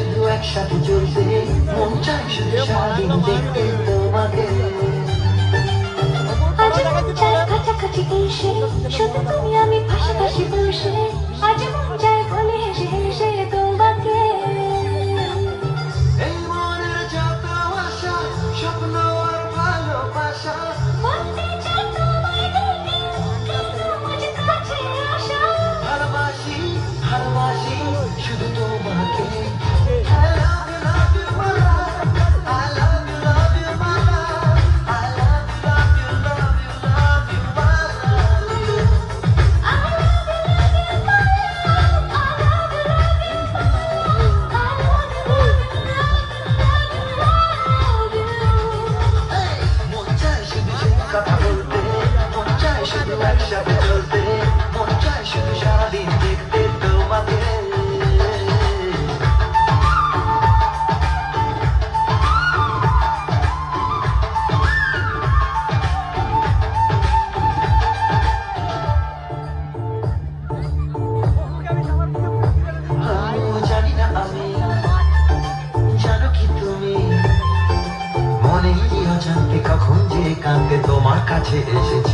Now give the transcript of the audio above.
শুধু একসাথে চলতে মন চাই শুধু সারাদিন দেখতে তোমাকে। কাছাকাছি এসে শুধু তুমি 下去也